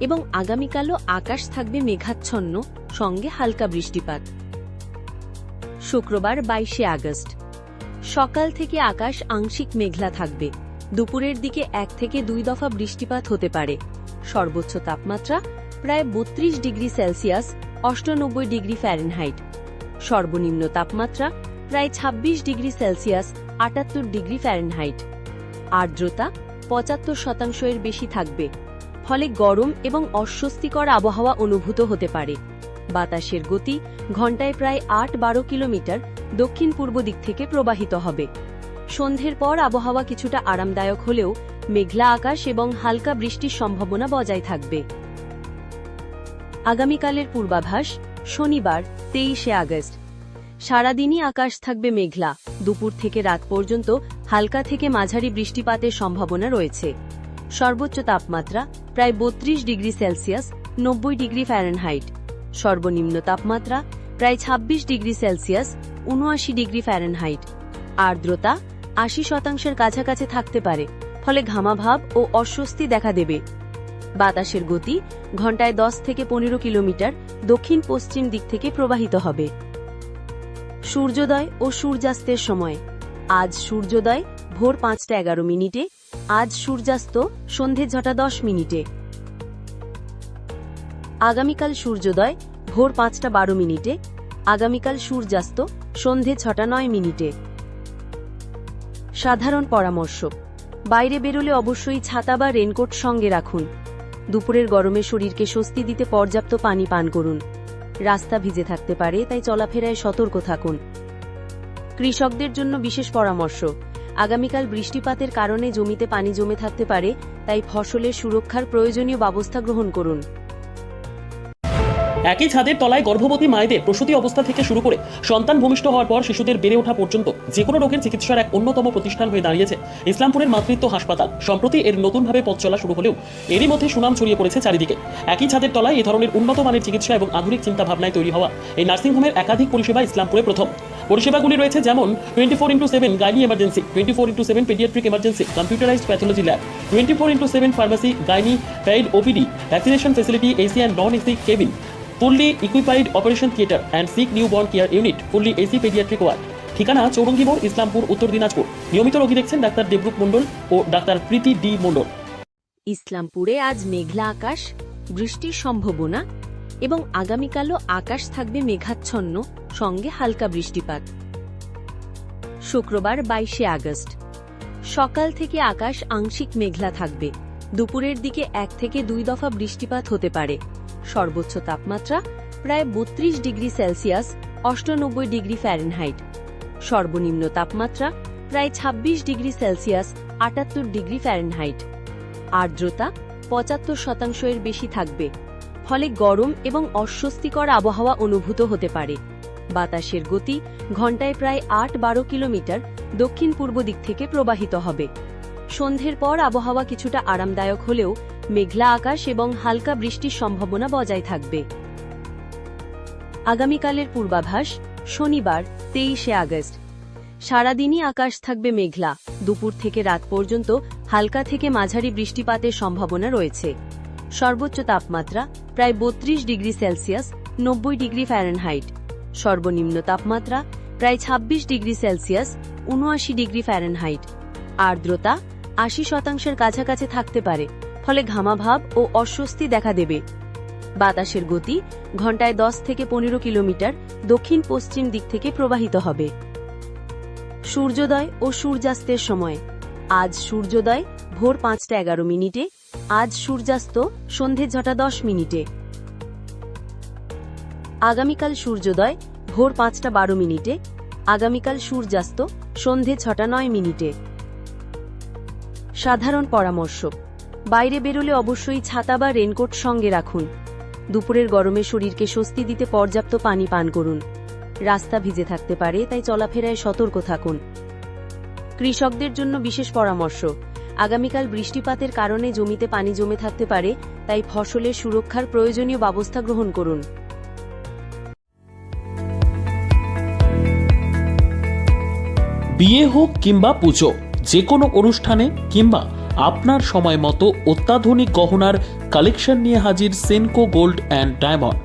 এবং আগামীকালও আকাশ থাকবে মেঘাচ্ছন্ন, সঙ্গে হালকা বৃষ্টিপাত। শুক্রবার বাইশে আগস্ট। সকাল থেকে আকাশ আংশিক মেঘলা থাকবে। দুপুরের দিকে এক থেকে দুই দফা বৃষ্টিপাত হতে পারে। সর্বোচ্চ তাপমাত্রা প্রায় বত্রিশ ডিগ্রি সেলসিয়াস, অষ্টানব্বই ডিগ্রি ফ্যারেনহাইট। সর্বনিম্ন তাপমাত্রা প্রায় ২৬ ডিগ্রি সেলসিয়াস, আটাত্তর ডিগ্রি ফ্যারেনহাইট। আর্দ্রতা পঁচাত্তর শতাংশ এর বেশি থাকবে। ফলে গরম এবং অস্বস্তিকর আবহাওয়া অনুভূত হতে পারে। বাতাসের গতি ঘন্টায় প্রায় আট বারো কিলোমিটার দক্ষিণ পূর্ব দিক থেকে প্রবাহিত হবে। সন্ধ্যের পর আবহাওয়া কিছুটা আরামদায়ক হলেও মেঘলা আকাশ এবং হালকা বৃষ্টির সম্ভাবনা বজায় থাকবে। আগামীকালের পূর্বাভাস, শনিবার, তেইশে আগস্ট। সারাদিনই আকাশ থাকবে মেঘলা। দুপুর থেকে রাত পর্যন্ত হালকা থেকে মাঝারি বৃষ্টিপাতের সম্ভাবনা রয়েছে। সর্বোচ্চ তাপমাত্রা প্রায় বত্রিশ ডিগ্রি সেলসিয়াস, নব্বই ডিগ্রি ফ্যারেনহাইট। সর্বনিম্ন তাপমাত্রা প্রায় ২৬ ডিগ্রি সেলসিয়াস উনআশি ডিগ্রি ফ্যারেনহাইট। আর্দ্রতা আশি শতাংশের কাছাকাছি থাকতে পারে, ফলে ঘামাভাব ও অস্বস্তি দেখা দেবে। বাতাসের গতি ঘন্টায় দশ থেকে পনেরো কিলোমিটার দক্ষিণ পশ্চিম দিক থেকে প্রবাহিত হবে। সূর্যোদয় ও সূর্যাস্তের সময়। আজ সূর্যোদয় ভোর পাঁচটা এগারো মিনিটে আজ সূর্যাস্ত, সন্ধে ছটা দশ মিনিটে। আগামীকাল সূর্যোদয়, ভোর পাঁচটা বারো মিনিটে। আগামীকাল সূর্যাস্ত, সন্ধে ছটা নয় মিনিটে। সাধারণ পরামর্শ, বাইরে বেরোলে অবশ্যই ছাতা বা রেনকোট সঙ্গে রাখুন। দুপুরের গরমে শরীরকে স্বস্তি দিতে পর্যাপ্ত পানি পান করুন। রাস্তা ভিজে থাকতে পারে, তাই চলাফেরায় সতর্ক থাকুন। কৃষকদের জন্য বিশেষ পরামর্শ আগামীকাল বৃষ্টিপাতের কারণে জমিতে পানি জমে থাকতে পারে, তাই ফসলের সুরক্ষার প্রয়োজনীয় ব্যবস্থা গ্রহণ করুন। একই ছাদের তলায় গর্ভবতী মায়েদের প্রসূতি অবস্থা থেকে শুরু করে সন্তান ভূমিষ্ঠ হওয়ার পর শিশুদের বেড়ে ওঠা পর্যন্ত যে কোনো রোগের চিকিৎসার এক অন্যতম প্রতিষ্ঠান হয়ে দাঁড়িয়েছে ইসলামপুরের মাতৃত্ব হাসপাতাল। সম্প্রতি এর নতুনভাবে পথ চলা শুরু হলেও এরই মধ্যে সুনাম ছড়িয়ে পড়েছে চারিদিকে। একই ছাদের তলায় এই ধরনের উন্নত মানের চিকিৎসা এবং আধুনিক চিন্তা ভাবনায় তৈরি হওয়া এই নার্সিংহোমের একাধিক পরিষেবা ইসলামপুরে প্রথম। পরিষেবাগুলি রয়েছে যেমন twenty four into seven gynae emergency twenty four into seven paediatric emergency computerised pathology lab twenty four into seven pharmacy gynae paid OPD vaccination facility AC and non AC cabin fully equipped operation theatre and sick new born care unit fully AC paediatric ward ঠিকানা চৌরঙ্গি মোড়, ইসলামপুর, উত্তর দিনাজপুর। নিয়মিত রোগী দেখছেন ডাক্তার দেবরূপ মণ্ডল ও ডাক্তার প্রীতি D Mondal. ইসলামপুরে আজ মেঘলা আকাশ, বৃষ্টির সম্ভাবনা এবং আগামীকালও আকাশ থাকবে মেঘাচ্ছন্ন, সঙ্গে হালকা বৃষ্টিপাত। শুক্রবার বাইশে আগস্ট। সকাল থেকে আকাশ আংশিক মেঘলা থাকবে। দুপুরের দিকে এক থেকে দুই দফা বৃষ্টিপাত হতে পারে। সর্বোচ্চ তাপমাত্রা প্রায় বত্রিশ ডিগ্রি সেলসিয়াস, অষ্টানব্বই ডিগ্রি ফ্যারেনহাইট। সর্বনিম্ন তাপমাত্রা প্রায় ২৬ ডিগ্রি সেলসিয়াস, আটাত্তর ডিগ্রি ফ্যারেনহাইট। আর্দ্রতা পঁচাত্তর শতাংশ এর বেশি থাকবে। ফলে গরম এবং অস্বস্তিকর আবহাওয়া অনুভূত হতে পারে। বাতাসের গতি ঘন্টায় প্রায় আট বারো কিলোমিটার দক্ষিণ পূর্ব দিক থেকে প্রবাহিত হবে। সন্ধ্যের পর আবহাওয়া কিছুটা আরামদায়ক হলেও মেঘলা আকাশ এবং হালকা বৃষ্টির সম্ভাবনা বজায় থাকবে। আগামীকালের পূর্বাভাস, শনিবার, তেইশে আগস্ট। সারাদিনই আকাশ থাকবে মেঘলা। দুপুর থেকে রাত পর্যন্ত হালকা থেকে মাঝারি বৃষ্টিপাতের সম্ভাবনা রয়েছে। সর্বোচ্চ তাপমাত্রা প্রায় বত্রিশ ডিগ্রি সেলসিয়াস, নব্বই ডিগ্রি ফ্যারেনহাইট। সর্বনিম্ন তাপমাত্রা প্রায় ২৬ ডিগ্রি সেলসিয়াস উনআশি ডিগ্রি ফ্যারেনহাইট। আর্দ্রতা আশি শতাংশের কাছাকাছি থাকতে পারে, ফলে ঘামাভাব ও অস্বস্তি দেখা দেবে। বাতাসের গতি ঘন্টায় দশ থেকে পনেরো কিলোমিটার দক্ষিণ পশ্চিম দিক থেকে প্রবাহিত হবে। সূর্যোদয় ও সূর্যাস্তের সময় আজ সূর্যোদয়, ভোর পাঁচটা এগারো মিনিটে। আজ সূর্যাস্ত, সন্ধে ছটা দশ মিনিটে। আগামীকাল সূর্যোদয়, ভোর পাঁচটা বারো মিনিটে। আগামীকাল সূর্যাস্ত, সন্ধে ছটা নয় মিনিটে। সাধারণ পরামর্শ, বাইরে বেরোলে অবশ্যই ছাতা বা রেনকোট সঙ্গে রাখুন। দুপুরের গরমে শরীরকে স্বস্তি দিতে পর্যাপ্ত পানি পান করুন। রাস্তা ভিজে থাকতে পারে, তাই চলাফেরায় সতর্ক থাকুন। কৃষকদের জন্য বিশেষ পরামর্শ। আগামীকাল বৃষ্টিপাতের কারণে জমিতে পানি জমে থাকতে পারে, তাই ফসলের সুরক্ষার প্রয়োজনীয় ব্যবস্থা গ্রহণ করুন। বিয়ে হোক কিংবা পুজো যে কোনো অনুষ্ঠানে কিংবা আপনার সময় মতো অত্যাধুনিক গহনার কালেকশন নিয়ে হাজির সেনকো গোল্ড অ্যান্ড ডায়মন্ড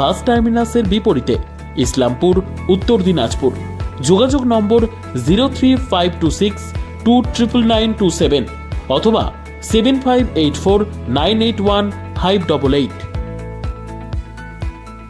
বাস টার্মিনাসের বিপরীতে ইসলামপুর, উত্তর দিনাজপুর। যোগাযোগ number zero three five two six two triple nine two seven অথবা seven five eight four nine eight one five double eight.